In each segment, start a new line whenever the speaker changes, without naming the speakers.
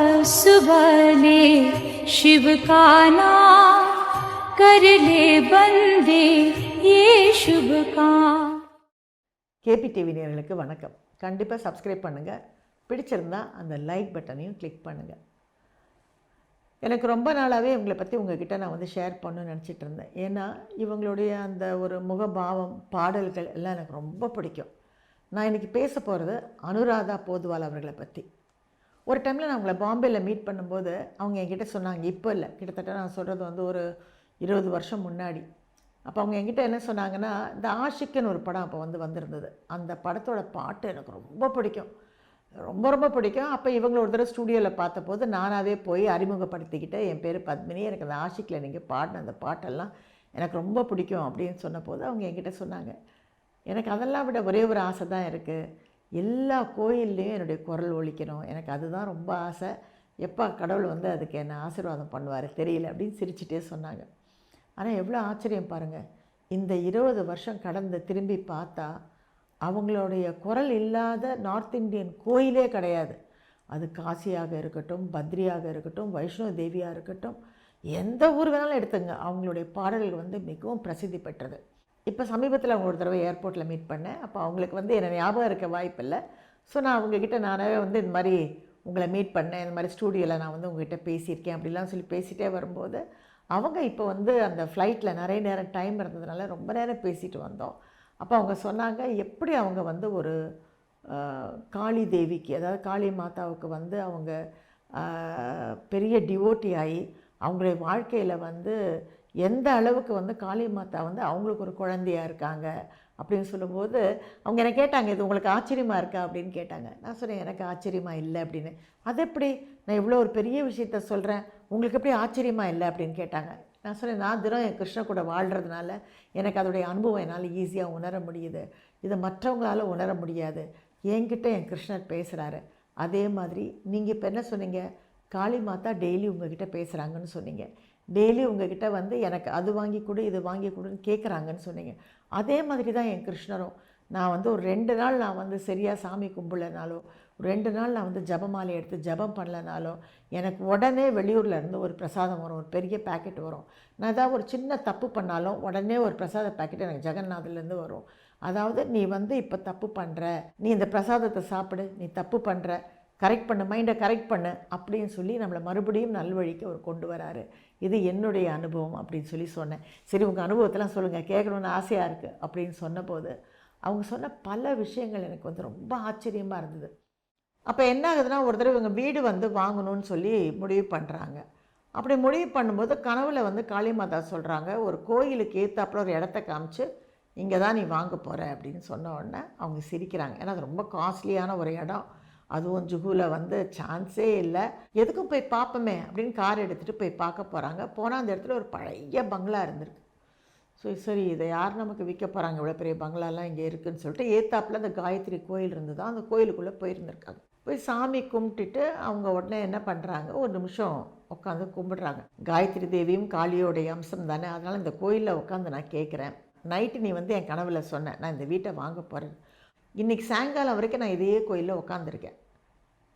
सुबह ले शिव का नाम कर ले बंदे ये शुभ काम
கேபி டிவி நேயர்களுக்கு வணக்கம் கண்டிப்பாக சப்ஸ்கிரைப் பண்ணுங்கள் பிடிச்சிருந்தா அந்த லைக் பட்டனையும் கிளிக் பண்ணுங்கள் எனக்கு ரொம்ப நாளாகவே இவங்களை பற்றி உங்ககிட்ட நான் வந்து ஷேர் பண்ணணும்னு நினச்சிட்டு இருந்தேன் ஏன்னா இவங்களுடைய அந்த ஒரு முகபாவம் பாடல்கள் எல்லாம் எனக்கு ரொம்ப பிடிக்கும் நான் இன்றைக்கி பேச போகிறது அனுராதா போதுவால் அவர்களை பற்றி ஒரு டைமில் நான் அவங்கள பாம்பேயில் மீட் பண்ணும்போது அவங்க என்கிட்ட சொன்னாங்க. இப்போ இல்லை. கிட்டத்தட்ட நான் சொல்கிறது வந்து ஒரு இருபது வருஷம் முன்னாடி. அப்போ அவங்க என்கிட்ட என்ன சொன்னாங்கன்னா இந்த ஆஷிக்குன்னு ஒரு படம் அப்போ வந்து வந்திருந்தது. அந்த படத்தோட பாட்டு எனக்கு ரொம்ப பிடிக்கும். ரொம்ப ரொம்ப பிடிக்கும். அப்போ இவங்களை ஒரு தடவை ஸ்டூடியோவில் பார்த்தபோது நானாகவே போய் அறிமுகப்படுத்திக்கிட்டு என் பேர் பத்மினி எனக்கு அந்த ஆஷிக்கில் நீங்கள் பாடின அந்த பாட்டெல்லாம் எனக்கு ரொம்ப பிடிக்கும் அப்படின்னு சொன்னபோது அவங்க என்கிட்ட சொன்னாங்க. எனக்கு அதெல்லாம் விட ஒரே ஒரு ஆசை தான் இருக்குது எல்லா கோயில்லையும் என்னுடைய குரல் ஒழிக்கணும் எனக்கு அதுதான் ரொம்ப ஆசை. எப்போ கடவுள் வந்து அதுக்கு என்ன ஆசீர்வாதம் பண்ணுவார் தெரியல அப்படின்னு சிரிச்சிட்டே சொன்னாங்க. ஆனால் எவ்வளோ ஆச்சரியம் பாருங்கள் இந்த இருபது வருஷம் கடந்து திரும்பி பார்த்தா அவங்களுடைய குரல் இல்லாத நார்த் இந்தியன் கோயிலே கிடையாது. அது காசியாக இருக்கட்டும் பத்ரியாக இருக்கட்டும் வைஷ்ணவ தேவியாக இருக்கட்டும் எந்த ஊர் வேணாலும் எடுத்துங்க. அவங்களுடைய பாடல்கள் வந்து மிகவும் பிரசித்தி பெற்றது. இப்போ சமீபத்தில் அவங்க ஒரு தடவை ஏர்போர்ட்டில் மீட் பண்ணேன். அப்போ அவங்களுக்கு வந்து என்ன ஞாபகம் இருக்க வாய்ப்பில்லை. ஸோ நான் அவங்கக்கிட்ட நானாகவே வந்து இந்த மாதிரி உங்களை மீட் பண்ணேன். இந்த மாதிரி ஸ்டூடியோவில் நான் வந்து உங்ககிட்ட பேசியிருக்கேன் அப்படிலாம் சொல்லி பேசிகிட்டே வரும்போது அவங்க இப்போ வந்து அந்த ஃப்ளைட்டில் நிறைய நேரம் டைம் இருந்ததுனால ரொம்ப நேரம் பேசிட்டு வந்தோம். அப்போ அவங்க சொன்னாங்க எப்படி அவங்க வந்து ஒரு காளி தேவிக்கு அதாவது காளி மாதாவுக்கு வந்து அவங்க பெரிய டிவோட்டி ஆகி அவங்களுடைய வாழ்க்கையில் வந்து எந்த அளவுக்கு வந்து காளி மாதா வந்து அவங்களுக்கு ஒரு குழந்தையாக இருக்காங்க அப்படின்னு சொல்லும்போது அவங்க என்ன கேட்டாங்க இது உங்களுக்கு ஆச்சரியமாக இருக்கா? அப்படின்னு கேட்டாங்க. நான் சொன்னேன் எனக்கு ஆச்சரியமாக இல்லை அப்படின்னு. அது எப்படி? நான் இவ்வளோ ஒரு பெரிய விஷயத்த சொல்கிறேன் உங்களுக்கு எப்படி ஆச்சரியமாக இல்லை? அப்படின்னு கேட்டாங்க. நான் சொன்னேன் நான் தினம் என் கிருஷ்ண கூட வாழ்கிறதுனால எனக்கு அதோடைய அனுபவம் என்னால் ஈஸியாக உணர முடியுது. இதை மற்றவங்களால உணர முடியாது. என்கிட்ட என் கிருஷ்ணர் பேசுகிறாரு அதே மாதிரி நீங்கள் இப்போ என்ன சொன்னீங்க? காளி மாதா டெய்லி உங்ககிட்ட பேசுகிறாங்கன்னு சொன்னீங்க. டெய்லி உங்ககிட்ட வந்து எனக்கு அது வாங்கி கொடு இது வாங்கி கொடுன்னு கேட்குறாங்கன்னு சொன்னீங்க. அதே மாதிரி தான் என் கிருஷ்ணரும். நான் வந்து ஒரு ரெண்டு நாள் நான் வந்து சரியாக சாமி கும்பிடலனாலோ ரெண்டு நாள் நான் வந்து ஜபமாலை எடுத்து ஜபம் பண்ணலனாலோ எனக்கு உடனே வெளியூரில் இருந்து ஒரு பிரசாதம் வரும் ஒரு பெரிய பேக்கெட் வரும். நான் ஏதாவது ஒரு சின்ன தப்பு பண்ணாலும் உடனே ஒரு பிரசாத பேக்கெட் எனக்கு ஜெகநாத்லேருந்து வரும். அதாவது நீ வந்து இப்போ தப்பு பண்ணுற நீ இந்த பிரசாதத்தை சாப்பிடு நீ தப்பு பண்ணுற கரெக்ட் பண்ணு மைண்டை கரெக்ட் பண்ணு அப்படின்னு சொல்லி நம்மளை மறுபடியும் நல்வழிக்கு அவர் கொண்டு வராரு. இது என்னுடைய அனுபவம் அப்படின்னு சொல்லி சொன்னேன். சரி உங்கள் அனுபவத்தெல்லாம் சொல்லுங்கள் கேட்கணுன்னு ஆசையாக இருக்குது அப்படின்னு சொன்னபோது அவங்க சொன்ன பல விஷயங்கள் எனக்கு வந்து ரொம்ப ஆச்சரியமாக இருந்தது. அப்போ என்ன ஆகுதுன்னா ஒரு தடவை இவங்க வீடு வந்து வாங்கணும்னு சொல்லி முடிவு பண்ணுறாங்க அப்படி முடிவு பண்ணும்போது கனவுல வந்து காளிமாதா சொல்கிறாங்க ஒரு கோயிலுக்கு ஏற்றாப்புல ஒரு இடத்த காமிச்சு இங்கே தான் நீ வாங்க போகிற அப்படின்னு சொன்ன உடனே அவங்க சிரிக்கிறாங்க. ஏன்னா அது ரொம்ப காஸ்ட்லியான ஒரு இடம். அதுவும் ஜுகுவில் வந்து சான்ஸே இல்லை. எதுக்கும் போய் பார்ப்போமே அப்படின்னு கார் எடுத்துகிட்டு போய் பார்க்க போகிறாங்க போனால் அந்த இடத்துல ஒரு பழைய பங்களா இருந்திருக்கு. ஸோ சரி இதை யார் நமக்கு விற்க போகிறாங்க இவ்வளோ பெரிய பங்களாலாம் இங்கே இருக்குன்னு சொல்லிட்டு ஏத்தாப்பில் அந்த காயத்ரி கோயில் இருந்து தான் அந்த கோயிலுக்குள்ளே போயிருந்திருக்காங்க. போய் சாமி கும்பிட்டுட்டு அவங்க உடனே என்ன பண்ணுறாங்க ஒரு நிமிஷம் உட்காந்து கும்பிடுறாங்க. காயத்ரி தேவியும் காளியோடைய அம்சம் தானே. அதனால் இந்த கோயிலில் உட்காந்து நான் கேட்குறேன் நைட்டு நீ வந்து என் கனவில் சொன்ன நான் இந்த வீட்டை வாங்க போகிறேன் இன்றைக்கி சாயங்காலம் வரைக்கும் நான் இதே கோயிலில் உட்காந்துருக்கேன்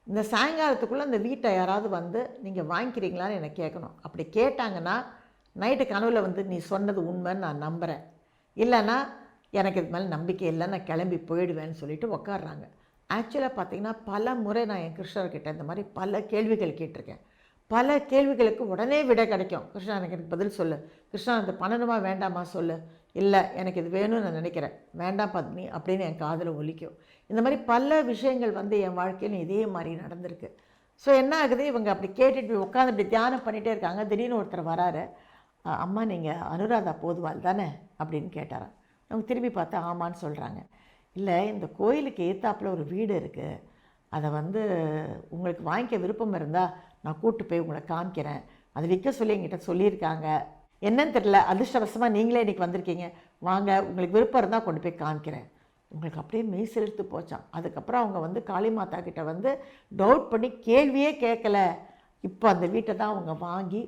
இந்த சாயங்காலத்துக்குள்ளே இந்த வீட்டை யாராவது வந்து நீங்கள் வாங்கிக்கிறீங்களான்னு என்னை கேட்கணும். அப்படி கேட்டாங்கன்னா நைட்டு கனவில் வந்து நீ சொன்னது உண்மைன்னு நான் நம்புகிறேன் இல்லைன்னா எனக்கு இது மேலே நம்பிக்கை இல்லை நான் கிளம்பி போயிடுவேன்னு சொல்லிட்டு உக்காடுறாங்க ஆக்சுவலாக பார்த்தீங்கன்னா பல முறை நான் என் கிருஷ்ணர்கிட்ட இந்த மாதிரி பல கேள்விகள் கேட்டிருக்கேன். பல கேள்விகளுக்கு உடனே விடை கிடைக்கும். கிருஷ்ணா எனக்கு பதில் சொல்லு. கிருஷ்ணா அந்த பண்ணணுமா வேண்டாமா சொல்லு. இல்லை எனக்கு இது வேணும்னு நான் நினைக்கிறேன். வேண்டாம் பத்னி அப்படின்னு என் காதில் ஒலிக்கும். இந்த மாதிரி பல விஷயங்கள் வந்து என் வாழ்க்கையில் இதே மாதிரி நடந்திருக்கு. ஸோ என்ன ஆகுது? இவங்க அப்படி கேட்டுட்டு உட்காந்து இப்படி தியானம் பண்ணிகிட்டே இருக்காங்க. திடீர்னு ஒருத்தர் வராரு. அம்மா நீங்கள் அனுராதா போதுவாள் தானே? அப்படின்னு கேட்டாராம். அவங்க திரும்பி பார்த்தா ஆமான்னு சொல்கிறாங்க இல்லை இந்த கோயிலுக்கு ஏத்தாப்பில் ஒரு வீடு இருக்குது அதை வந்து உங்களுக்கு வாங்கிக்க விருப்பம் இருந்தால் நான் கூப்பிட்டு போய் உங்களை காமிக்கிறேன். அதை விற்க சொல்லி எங்கிட்ட சொல்லியிருக்காங்க. என்னன்னு தெரியல அதிர்ஷ்டவசமாக நீங்களே இன்றைக்கி வந்திருக்கீங்க. வாங்க உங்களுக்கு விருப்பம் இருந்தால் கொண்டு போய் காமிக்கிறேன். உங்களுக்கு அப்படியே மெய் செலுத்து போச்சான் அதுக்கப்புறம் அவங்க வந்து காளி மாதா கிட்ட வந்து டவுட் பண்ணி கேள்வியே கேட்கல. இப்போ அந்த வீட்டை தான் அவங்க வாங்கி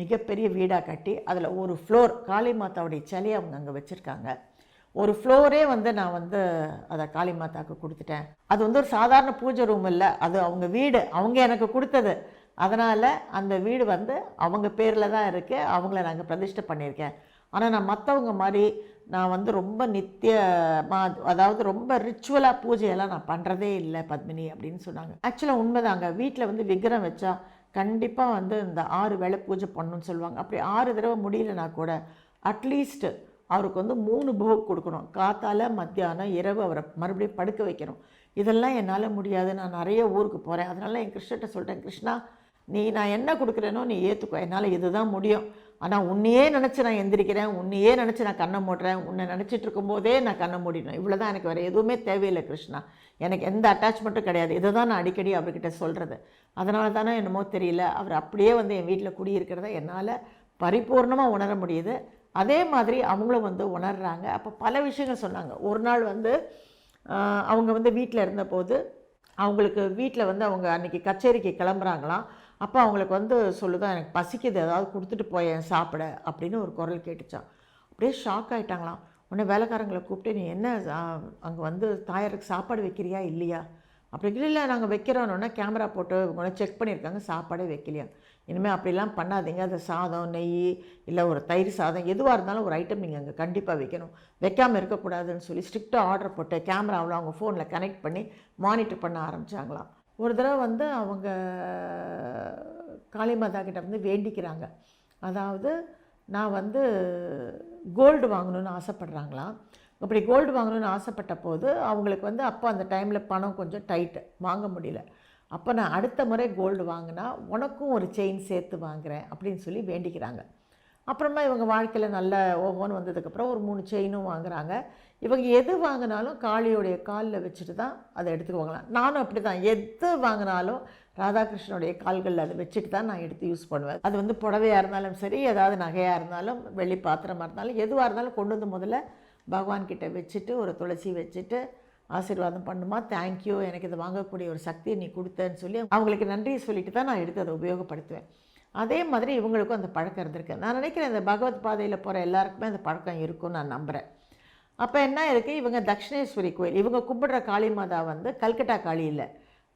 மிகப்பெரிய வீடாக கட்டி அதில் ஒரு ஃப்ளோர் காளி மாதாவுடைய சிலையை அவங்க அங்கே வச்சுருக்காங்க. ஒரு ஃப்ளோரே வந்து நான் வந்து அதை காளி மாதாவுக்கு கொடுத்துட்டேன். அது வந்து ஒரு சாதாரண பூஜை ரூம் இல்லை. அது அவங்க வீடு அவங்க எனக்கு கொடுத்தது. அதனால் அந்த வீடு வந்து அவங்க பேரில் தான் இருக்குது அவங்கள நாங்கள் பிரதிஷ்டை பண்ணியிருக்கேன். ஆனால் நான் மற்றவங்க மாதிரி நான் வந்து ரொம்ப நித்தியமாக அதாவது ரொம்ப ரிச்சுவலாக பூஜையெல்லாம் நான் பண்ணுறதே இல்லை பத்மினி அப்படின்னு சொன்னாங்க. ஆக்சுவலாக உண்மைதாங்க வீட்டில் வந்து விக்கிரம் வச்சா கண்டிப்பாக வந்து இந்த ஆறு வேளை பூஜை பண்ணணும்னு சொல்லுவாங்க. அப்படி ஆறு தடவை முடியலனா கூட அட்லீஸ்ட்டு அவருக்கு வந்து மூணு போக் கொடுக்கணும். காத்தால் மத்தியானம் இரவு அவரை மறுபடியும் படுக்க வைக்கணும். இதெல்லாம் என்னால் முடியாது. நான் நிறைய ஊருக்கு போகிறேன் அதனால் என் கிருஷ்ணகிட்ட சொல்லிட்டேன் கிருஷ்ணா நீ நான் என்ன கொடுக்குறேனோ நீ ஏற்றுக்கோ என்னால் இதுதான் முடியும். ஆனால் உன்னையே நினச்சி நான் எந்திரிக்கிறேன். உன்னையே நினச்சி நான் கண்ணை மூடுறேன். உன்னை நினச்சிட்டு இருக்கும்போதே நான் கண்ணை மூடிடணும். இவ்வளோ தான் எனக்கு வேறு எதுவுமே தேவையில்லை கிருஷ்ணா. எனக்கு எந்த அட்டாச்மெண்ட்டும் கிடையாது. இதை தான் நான் அடிக்கடி அவர்கிட்ட சொல்கிறது அதனால தானே என்னமோ தெரியல. அவர் அப்படியே வந்து என் வீட்டில் குடியிருக்கிறத என்னால் பரிபூர்ணமாக உணர முடியுது. அதே மாதிரி அவங்களும் வந்து உணர்கிறாங்க அப்போ பல விஷயங்கள் சொன்னாங்க. ஒரு நாள் வந்து அவங்க வந்து வீட்டில் இருந்தபோது அவங்களுக்கு வீட்டில் வந்து அவங்க அன்றைக்கி கச்சேரிக்கு கிளம்புறாங்களாம். அப்போ அவங்களுக்கு வந்து சொல்லுதான் எனக்கு பசிக்குது ஏதாவது கொடுத்துட்டு போயேன் சாப்பிட அப்படின்னு ஒரு குரல் கேட்டுச்சான் அப்படியே ஷாக் ஆகிட்டாங்களாம் உடனே வேலைக்காரங்களை கூப்பிட்டு நீ என்ன அங்கே வந்து தாயாருக்கு சாப்பாடு வைக்கிறியா இல்லையா? அப்படி இல்லை நாங்கள் வைக்கிறோன்னா கேமரா போட்டு உடனே செக் பண்ணியிருக்காங்க சாப்பாடே வைக்கலையா? இனிமேல் அப்படிலாம் பண்ணாதீங்க. அது சாதம் நெய் இல்லை ஒரு தயிர் சாதம் எதுவாக இருந்தாலும் ஒரு ஐட்டம் நீங்கள் அங்கே கண்டிப்பாக வைக்கணும். வைக்காமல் இருக்கக்கூடாதுன்னு சொல்லி ஸ்ட்ரிக்டாக ஆர்டர் போட்டு கேமராவில் அவங்க ஃபோனில் கனெக்ட் பண்ணி மானிட்டர் பண்ண ஆரம்பித்தாங்களாம் ஒரு தடவை வந்து அவங்க காளிமாதா கிட்ட வந்து வேண்டிக்கிறாங்க. அதாவது நான் வந்து கோல்டு வாங்கணும்னு ஆசைப்பட்றாங்களாம் அப்படி கோல்டு வாங்கணும்னு ஆசைப்பட்ட போது அவங்களுக்கு வந்து அப்போ அந்த டைமில் பணம் கொஞ்சம் டைட்டு வாங்க முடியல. அப்போ நான் அடுத்த முறை கோல்டு வாங்கினா உனக்கும் ஒரு செயின் சேர்த்து வாங்குறேன் அப்படின்னு சொல்லி வேண்டிக்கிறாங்க. அப்புறமா இவங்க வாழ்க்கையில் நல்ல ஓகோன்னு வந்ததுக்கப்புறம் ஒரு மூணு செயினும் வாங்குறாங்க. இவங்க எது வாங்கினாலும் காளியோடைய காலில் வச்சுட்டு தான் அதை எடுத்துக்குவாங்களாம் நானும் அப்படி தான் எது வாங்கினாலும் ராதாகிருஷ்ணனுடைய கால்களில் அதை வச்சுட்டு தான் நான் எடுத்து யூஸ் பண்ணுவேன். அது வந்து புடவையாக இருந்தாலும் சரி ஏதாவது நகையாக இருந்தாலும் வெள்ளி பாத்திரமாக இருந்தாலும் எதுவாக இருந்தாலும் கொண்டு வந்து முதல்ல பகவான்கிட்ட வச்சுட்டு ஒரு துளசி வச்சுட்டு ஆசீர்வாதம் பண்ணுமா? தேங்க்யூ எனக்கு இதை வாங்கக்கூடிய ஒரு சக்தியை நீ கொடுத்தேன்னு சொல்லி அவங்களுக்கு நன்றி சொல்லிட்டு தான் நான் எடுத்து அதை உபயோகப்படுத்துவேன். அதே மாதிரி இவங்களுக்கும் அந்த பழக்கம் இருந்திருக்கு. நான் நினைக்கிறேன் இந்த பகவத் பாதையில் போகிற எல்லாருக்குமே அந்த பழக்கம் இருக்கும்னு நான் நம்புகிறேன் அப்போ என்ன இருக்குது இவங்க தக்ஷிணேஸ்வரி கோயில். இவங்க கும்பிடுற காளி மாதா வந்து கல்கட்டா காளி இல்லை.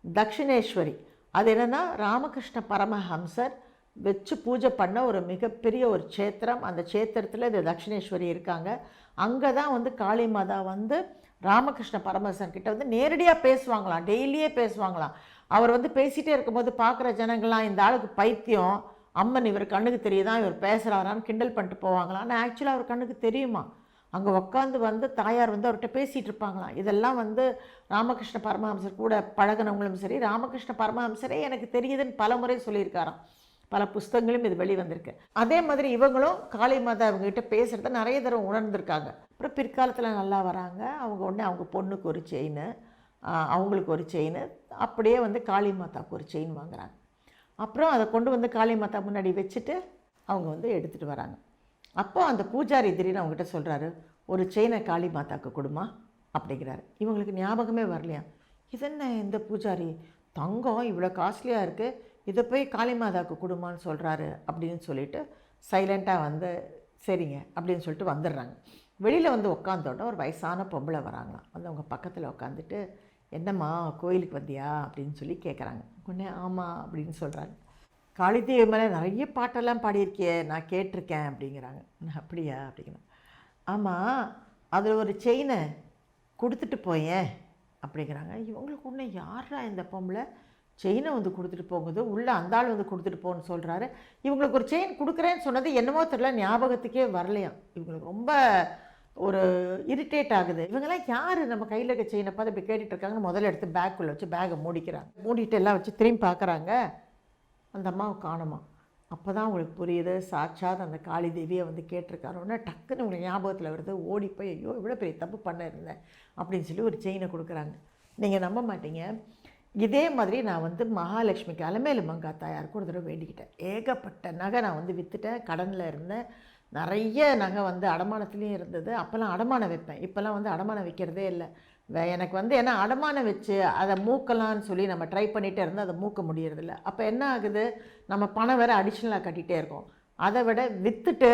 தக்ஷிணேஸ்வரி. அது என்னென்னா ராமகிருஷ்ண பரமஹம்சர் வச்சு பூஜை பண்ண ஒரு மிகப்பெரிய ஒரு சேத்திரம் அந்த சேத்திரத்தில் இது தக்ஷிணேஸ்வரி இருக்காங்க. அங்கே தான் வந்து காளி மாதா வந்து ராமகிருஷ்ண பரமஹம்சர் கிட்ட வந்து நேரடியாக பேசுவாங்களாம். டெய்லியே பேசுவாங்களாம். அவர் வந்து பேசிகிட்டே இருக்கும்போது பார்க்குற ஜனங்கள்லாம் இந்த ஆளுக்கு பைத்தியம். அம்மன் இவர் கண்ணுக்கு தெரியுதான் இவர் பேசுகிறாரான்னு கிண்டல் பண்ணிட்டு போவாங்களாம். ஆனால் ஆக்சுவலாக அவர் கண்ணுக்கு தெரியுமா? அங்கே உட்காந்து வந்து தாயார் வந்து அவர்கிட்ட பேசிகிட்டு இருப்பாங்களாம். இதெல்லாம் வந்து ராமகிருஷ்ண பரமஹம்சர் கூட பழகினவங்களும் சரி ராமகிருஷ்ண பரமஹம்சரே எனக்கு தெரியுதுன்னு பல முறை சொல்லியிருக்காராம். பல புஸ்தகங்களும் இது வெளிவந்திருக்கு அதே மாதிரி இவங்களும் காளி மாதா அவங்ககிட்ட பேசுகிறத நிறைய தடவை உணர்ந்திருக்காங்க. அப்புறம் பிற்காலத்தில் நல்லா வராங்க. அவங்க உடனே அவங்க பொண்ணுக்கு ஒரு செயின் அவங்களுக்கு ஒரு செயின் அப்படியே வந்து காளி மாதாவுக்கு ஒரு செயின் வாங்குறாங்க. அப்புறம் அதை கொண்டு வந்து காளி மாதா முன்னாடி வச்சுட்டு அவங்க வந்து எடுத்துகிட்டு வராங்க. அப்போ அந்த பூஜாரி திடீர்னு அவங்ககிட்ட சொல்கிறாரு ஒரு செயினை காளி மாதாக்கு கொடுமா அப்படிங்கிறாரு. இவங்களுக்கு ஞாபகமே வரலையா? இதென்ன இந்த பூஜாரி? தங்கம் இவ்வளோ காஸ்ட்லியாக இருக்குது இதை போய் காளி மாதாவுக்கு கொடுமான்னு சொல்கிறாரு அப்படின்னு சொல்லிட்டு சைலண்ட்டாக வந்து சரிங்க அப்படின்னு சொல்லிட்டு வந்துடுறாங்க. வெளியில் வந்து உட்காந்தோட ஒரு வயசான பொம்பளை வராங்களாம் வந்து அவங்க பக்கத்தில் உட்காந்துட்டு என்னம்மா கோயிலுக்கு வந்தியா? அப்படின்னு சொல்லி கேட்குறாங்க உடனே ஆமாம் அப்படின்னு சொல்கிறாங்க காளிதேவி மேலே நிறைய பாட்டெல்லாம் பாடியிருக்கே நான் கேட்டிருக்கேன் அப்படிங்கிறாங்க. அப்படியா? அப்படிங்கிறேன் ஆமாம் அதில் ஒரு செயினை கொடுத்துட்டு போயேன் அப்படிங்கிறாங்க. இவங்களுக்கு உன்ன யாரா இந்த பொம்பளை? செயினை வந்து கொடுத்துட்டு போகுது உள்ளே அந்த ஆள் வந்து கொடுத்துட்டு போகணும்னு சொல்கிறாரு இவங்களுக்கு ஒரு செயின் கொடுக்குறேன்னு சொன்னது என்னமோ தெரியல ஞாபகத்துக்கே வரலையாம் இவங்களுக்கு ரொம்ப ஒரு இரிட்டேட் ஆகுது. இவங்கெல்லாம் யார்? நம்ம கையில் இருக்க செயினை பார்த்து இப்படி கேட்டுட்டு இருக்காங்கன்னு முதல்ல எடுத்து பேக்குள்ளே வச்சு பேக்கை மூடிக்கிறாங்க. மூடிட்டு எல்லாம் வச்சு திரும்பி பார்க்குறாங்க. அந்த அம்மாவை காணுமா? அப்போ தான் உங்களுக்கு புரியுது சாட்சாத் அந்த காளி தேவியை வந்து கேட்டிருக்காரு. டக்குன்னு உங்களுக்கு ஞாபகத்தில் வருது ஓடி போய் ஐயோ இவ்வளோ பெரிய தப்பு பண்ண இருந்தேன் அப்படின்னு சொல்லி ஒரு செயினை கொடுக்குறாங்க. நீங்கள் நம்ப மாட்டீங்க. இதே மாதிரி நான் வந்து மகாலட்சுமிக்கு அலமேலு மங்கா தாயாருக்கு ஒரு தடவை வேண்டிக்கிட்டேன். ஏகப்பட்ட நகை நான் வந்து விற்றுட்டேன் கடனில் இருந்தேன். நிறைய நகை வந்து அடமானத்துலேயும் இருந்தது. அப்போல்லாம் அடமானம் வைப்பேன். இப்போல்லாம் வந்து அடமானம் வைக்கிறதே இல்லை. எனக்கு வந்து ஏன்னா அடமானம் வச்சு அதை மூக்கலாம்னு சொல்லி நம்ம ட்ரை பண்ணிகிட்டே இருந்தால் அதை மூக்க முடியறதில்ல. அப்போ என்ன ஆகுது? நம்ம பணம் வேறு அடிஷ்னலாக கட்டிகிட்டே இருக்கோம். அதை விட விற்றுட்டு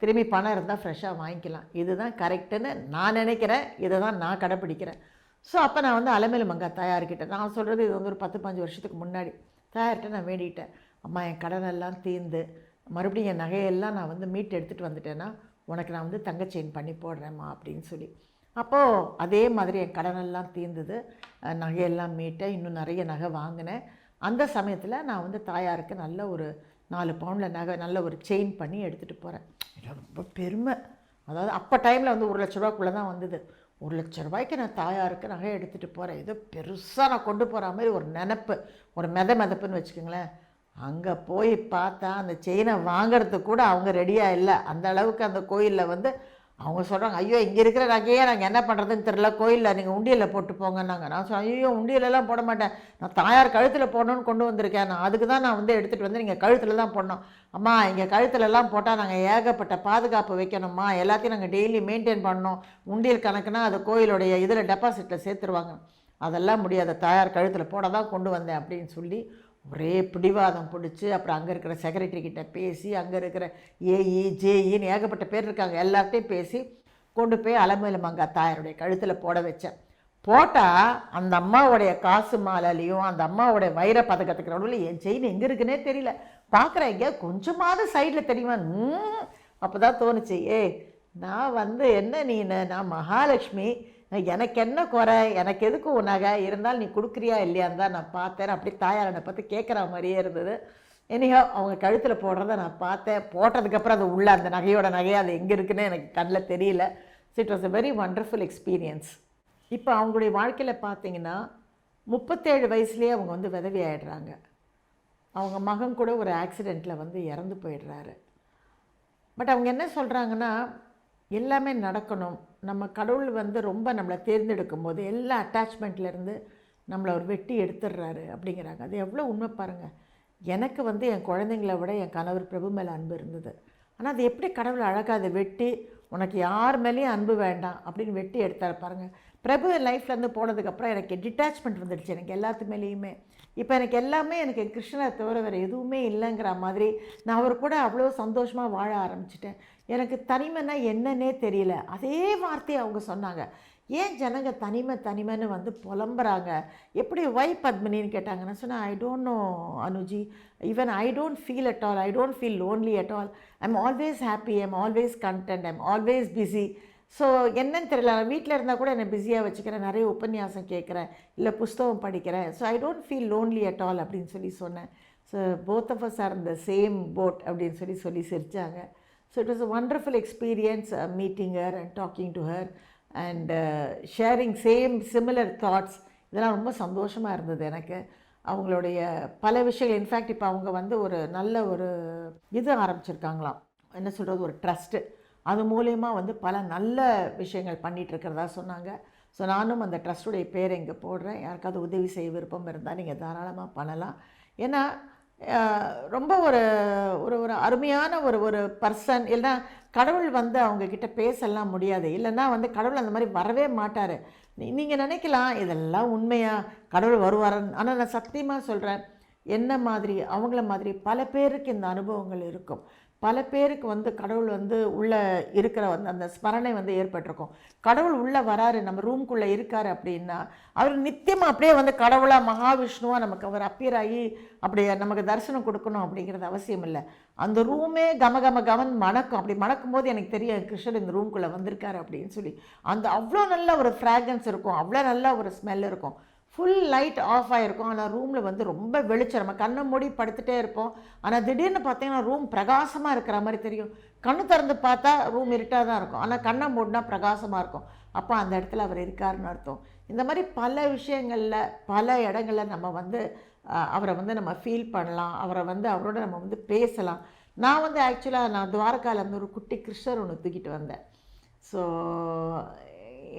திரும்பி பணம் இருந்தால் ஃப்ரெஷ்ஷாக வாங்கிக்கலாம். இதுதான் கரெக்டுன்னு நான் நினைக்கிறேன். இதை தான் நான் கடைப்பிடிக்கிறேன். ஸோ அப்போ நான் வந்து அலமேலு மங்கா தயாரிக்கிட்டேன் நான் சொல்கிறது இது வந்து ஒரு பத்து பஞ்சு வருஷத்துக்கு முன்னாடி. தயாரிட்ட நான் வேண்டிக்கிட்டேன் அம்மா என் கடனெல்லாம் தீர்ந்து மறுபடியும் என் நகையெல்லாம் நான் வந்து மீட் எடுத்துகிட்டு வந்துட்டேன்னா உனக்கு நான் வந்து தங்கச்செயின் பண்ணி போடுறேம்மா அப்படின்னு சொல்லி. அப்போது அதே மாதிரி என் கடனெல்லாம் தீர்ந்தது. நகையெல்லாம் மீட்டேன். இன்னும் நிறைய நகை வாங்கினேன். அந்த சமயத்தில் நான் வந்து தாயாருக்கு நல்ல ஒரு நாலு பவுனில் நகை நல்ல ஒரு செயின் பண்ணி எடுத்துகிட்டு போகிறேன் ரொம்ப பெருமை. அதாவது அப்போ டைமில் வந்து ஒரு லட்ச ரூபாக்குள்ளே தான் வந்தது. ஒரு லட்ச ரூபாய்க்கு நான் தாயாருக்கு நகை எடுத்துகிட்டு போகிறேன் ஏதோ பெருசாக நான் கொண்டு போகிற மாதிரி ஒரு நினப்பு ஒரு மெத மெதப்புன்னு வச்சுக்கோங்களேன். அங்கே போய் பார்த்தா அந்த செயினை வாங்கிறதுக்கு கூட அவங்க ரெடியாக இல்லை. அந்த அளவுக்கு அந்த கோயிலில் வந்து அவங்க சொல்கிறாங்க ஐயோ இங்கே இருக்கிற நகையே நாங்கள் என்ன பண்ணுறதுன்னு தெரில கோயிலில் நீங்கள் உண்டியலில் போட்டு போங்கன்னாங்க. நான் சொன்னேன் ஐயோ உண்டியலெல்லாம் போட மாட்டேன். நான் தாயார் கழுத்தில் போடணும்னு கொண்டு வந்திருக்கேன். நான் அதுக்கு தான் நான் வந்து எடுத்துகிட்டு வந்து நீங்கள் கழுத்தில் தான் போடணும். அம்மா இங்கே கழுத்துலலாம் போட்டால் நாங்கள் ஏகப்பட்ட பாதுகாப்பு வைக்கணும்மா. எல்லாத்தையும் நாங்கள் டெய்லி மெயின்டைன் பண்ணணும். உண்டியல் கணக்குனா அது கோயிலுடைய இதில் டெபாசிட்டில் சேர்த்துருவாங்க. அதெல்லாம் முடியாத. தாயார் கழுத்தில் போட தான் கொண்டு வந்தேன் அப்படின்னு சொல்லி ஒரே பிடிவாதம் பிடிச்சி அப்புறம் அங்கே இருக்கிற செக்ரட்டரி கிட்ட பேசி அங்கே இருக்கிற ஏஇ ஜேஇன்னு ஏகப்பட்ட பேர் இருக்காங்க. எல்லார்ட்டையும் பேசி கொண்டு போய் அலமேலு மங்கா தாயாருடைய கழுத்தில் போட வச்சேன். போட்டால் அந்த அம்மாவுடைய காசு மாலையிலையும் அந்த அம்மாவுடைய வைர பதக்கத்துக்கு நடுவில் என் செயின் எங்கே இருக்குன்னே தெரியல. பார்க்குறேன் எங்கேயா கொஞ்சமாவது சைடில் தெரியுமா? அப்போ தான் தோணுச்சு. ஏய் நான் வந்து என்ன நீ நான் மகாலட்சுமி. எனக்கு என்ன குறை? எனக்கு எதுக்கு உன் நகை? இருந்தாலும் நீ கொடுக்குறியா இல்லையான்னு தான் நான் பார்த்தேன். அப்படி தாயார் என்னை பார்த்து கேட்குற மாதிரியே இருந்தது. என்னையோ அவங்க கழுத்தில் போடுறத நான் பார்த்தேன். போட்டதுக்கப்புறம் அது உள்ள அந்த நகையோட நகை அது எங்கே இருக்குன்னு எனக்கு கண்ணில் தெரியல. So it was a very wonderful experience இப்போ அவங்களுடைய வாழ்க்கையில் பார்த்தீங்கன்னா முப்பத்தேழு வயசுலேயே அவங்க வந்து விதவி ஆயிடுறாங்க. அவங்க மகன் கூட ஒரு ஆக்சிடெண்ட்டில் வந்து இறந்து போயிடுறாரு. பட் அவங்க என்ன சொல்கிறாங்கன்னா எல்லாமே நடக்கணும். நம்ம கடவுள் வந்து ரொம்ப நம்மளை தேர்ந்தெடுக்கும் போது எல்லா அட்டாச்மெண்ட்லேருந்து நம்மளை அவர் வெட்டி எடுத்துடுறாரு அப்படிங்கிறாங்க. அது எவ்வளோ உண்மை பாருங்கள் எனக்கு வந்து என் குழந்தைங்கள விட என் கணவர் பிரபு மேலே அன்பு இருந்தது. ஆனால் அது எப்படி கடவுள் அழகாக அதை வெட்டி உனக்கு யார் மேலேயும் அன்பு வேண்டாம் அப்படின்னு வெட்டி எடுத்தார் பாருங்கள் பிரபு என் லைஃப்லேருந்து போனதுக்கப்புறம் எனக்கு டிட்டாச்மெண்ட் வந்துடுச்சு எனக்கு எல்லாத்து மேலேயுமே. இப்போ எனக்கு எல்லாமே எனக்கு கிருஷ்ணரை தவிர வேறு எதுவுமே இல்லைங்கிற மாதிரி நான் அவர் கூட அவ்வளோ சந்தோஷமாக வாழ ஆரம்பிச்சிட்டேன். எனக்கு தனிமைன்னா என்னன்னே தெரியல. அதே வார்த்தையை அவங்க சொன்னாங்க. ஏன் ஜனங்க தனிமை தனிமைன்னு வந்து புலம்புறாங்க? எப்படி ஒய் பத்மினின்னு கேட்டாங்கன்னா சொன்னால் சொன்னேன் ஐ don't know Anuji. Even I don't feel at all I don't feel lonely at all I'm always happy I'm always content I'm always busy so என்னன்னு தெரியல. நான் வீட்டில் இருந்தால் கூட என்னை பிஸியாக வச்சுக்கிறேன். நிறைய உபன்யாசம் கேட்குறேன். இல்லை புஸ்தகம் படிக்கிறேன். So I don't feel lonely at all அப்படின்னு சொல்லி சொன்னேன். So both of us are இந்த சேம் போட் அப்படின்னு சொல்லி சொல்லி சிரித்தாங்க so it was a wonderful experience meeting her and talking to her and sharing same similar thoughts இதெல்லாம் ரொம்ப சந்தோஷமாக இருந்தது எனக்கு. அவங்களுடைய பல விஷயங்கள் இன்ஃபேக்ட் இப்போ அவங்க வந்து ஒரு நல்ல ஒரு இது ஆரம்பிச்சிருக்காங்களாம். என்ன சொல்கிறது ஒரு ட்ரஸ்ட்டு அது மூலயமா வந்து பல நல்ல விஷயங்கள் பண்ணிகிட்டு இருக்கிறதா சொன்னாங்க. ஸோ நானும் அந்த ட்ரஸ்ட்டுடைய பேரை இங்கே போடுறேன். யாருக்காவது உதவி செய்ய விருப்பம் இருந்தால் நீங்கள் தாராளமாக பண்ணலாம். ஏன்னா ரொம்ப ஒரு ஒரு ஒரு அருமையான ஒரு ஒரு பர்சன் இல்லைன்னா கடவுள் வந்து அவங்கக்கிட்ட பேசலாம் முடியாது. இல்லைன்னா வந்து கடவுள் அந்த மாதிரி வரவே மாட்டார். நீங்கள் நினைக்கலாம் இதெல்லாம் உண்மையாக கடவுள் வருவாரன்னு. ஆனால் நான் சத்தியமாக சொல்கிறேன் என்ன மாதிரி அவங்கள மாதிரி பல பேருக்கு இந்த அனுபவங்கள் இருக்கும். பல பேருக்கு வந்து கடவுள் வந்து உள்ளே இருக்கிற வந்து அந்த ஸ்மரணை வந்து ஏற்பட்டிருக்கும். கடவுள் உள்ளே வராரு நம்ம ரூம்குள்ளே இருக்கார் அப்படின்னா அவர் நித்தியமாக அப்படியே வந்து கடவுளாக மகாவிஷ்ணுவாக நமக்கு அவர் அப்பியர் ஆகி அப்படி நமக்கு தரிசனம் கொடுக்கணும் அப்படிங்கிறது அவசியம் இல்லை. அந்த ரூமே கம கம கமன் மணக்கும். அப்படி மணக்கும் போது எனக்கு தெரியும் கிருஷ்ணர் இந்த ரூம்குள்ளே வந்திருக்காரு அப்படின்னு சொல்லி. அந்த அவ்வளோ நல்ல ஒரு ஃப்ராக்ரன்ஸ் இருக்கும் அவ்வளோ நல்ல ஒரு ஸ்மெல் இருக்கும். ஃபுல் லைட் ஆஃப் ஆகிருக்கும் ஆனால் ரூமில் வந்து ரொம்ப வெளிச்சம். நம்ம கண்ணை மூடி படுத்துகிட்டே இருப்போம். ஆனால் திடீர்னு பார்த்தீங்கன்னா ரூம் பிரகாசமாக இருக்கிற மாதிரி தெரியும். கண்ணு திறந்து பார்த்தா ரூம் இருட்டாக தான் இருக்கும். ஆனால் கண்ணை மூடினா பிரகாசமாக இருக்கும். அப்போ அந்த இடத்துல அவர் இருக்காருன்னு அர்த்தம். இந்த மாதிரி பல விஷயங்களில் பல இடங்களில் நம்ம வந்து அவரை வந்து நம்ம ஃபீல் பண்ணலாம். அவரை வந்து அவரோட நம்ம வந்து பேசலாம். நான் வந்து ஆக்சுவலாக நான் துவாரக்காலேருந்து ஒரு குட்டி கிருஷ்ணர் ஒன்று தூக்கிட்டு வந்தேன். ஸோ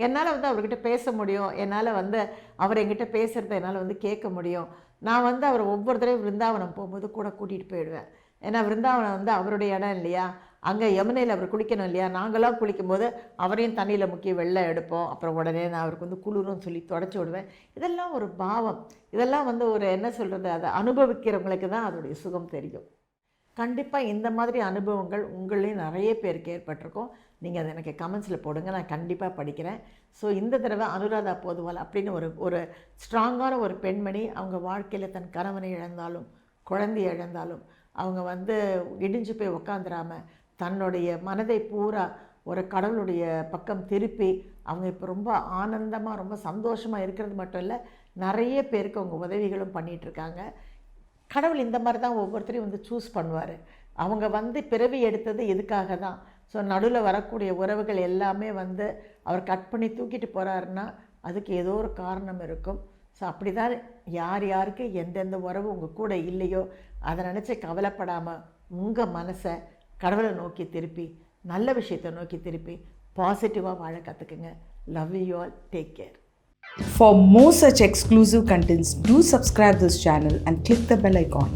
என்னால் வந்து அவர்கிட்ட பேச முடியும். என்னால் வந்து அவர் என்கிட்ட பேசுகிறத என்னால் வந்து கேட்க முடியும். நான் வந்து அவர் ஒவ்வொரு தடவையும் விருந்தாவனம் போகும்போது கூட கூட்டிகிட்டு போயிடுவேன். ஏன்னா விருந்தாவனம் வந்து அவருடைய இடம் இல்லையா? அங்கே யமுனையில் அவர் குளிக்கணும் இல்லையா? நாங்களாம் குளிக்கும்போது அவரையும் தண்ணியில் முக்கிய வெள்ளை எடுப்போம். அப்புறம் உடனே நான் அவருக்கு வந்து குளிரும் சொல்லி தொடச்சி விடுவேன். இதெல்லாம் ஒரு பாவம். இதெல்லாம் வந்து ஒரு என்ன சொல்கிறது அதை அனுபவிக்கிறவங்களுக்கு தான் அதோடைய சுகம் தெரியும். கண்டிப்பாக இந்த மாதிரி அனுபவங்கள் உங்களையும் நிறைய பேருக்கு ஏற்பட்டிருக்கும். நீங்கள் அதை எனக்கு கமெண்ட்ஸில் போடுங்க நான் கண்டிப்பாக படிக்கிறேன். ஸோ இந்த தடவை அனுராதா போதுவால் அப்படின்னு ஒரு ஒரு ஸ்ட்ராங்கான ஒரு பெண்மணி அவங்க வாழ்க்கையில் தன் கணவனை இழந்தாலும் குழந்தை இழந்தாலும் அவங்க வந்து இடிஞ்சு போய் உக்காந்துராம தன்னுடைய மனதை பூரா ஒரு கடவுளுடைய பக்கம் திருப்பி அவங்க இப்போ ரொம்ப ஆனந்தமாக ரொம்ப சந்தோஷமாக இருக்கிறது மட்டும் இல்லை நிறைய பேருக்கு அவங்க உதவிகளும் பண்ணிகிட்ருக்காங்க இருக்காங்க. கடவுள் இந்த மாதிரி தான் ஒவ்வொருத்தரையும் வந்து சூஸ் பண்ணுவார். அவங்க வந்து பிறவி எடுத்தது எதுக்காக தான்? ஸோ நடுவில் வரக்கூடிய உறவுகள் எல்லாமே வந்து அவர் கட் பண்ணி தூக்கிட்டு போகிறாருன்னா அதுக்கு ஏதோ ஒரு காரணம் இருக்கும். ஸோ அப்படி தான் யார் யாருக்கு எந்தெந்த உறவு உங்கள் கூட இல்லையோ அதை நினச்சி கவலைப்படாமல் உங்கள் மனசை கடவுளை நோக்கி திருப்பி நல்ல விஷயத்தை நோக்கி திருப்பி பாசிட்டிவாக வாழ கற்றுக்குங்க love you all take care
For more such exclusive contents, do subscribe this channel and click the bell icon.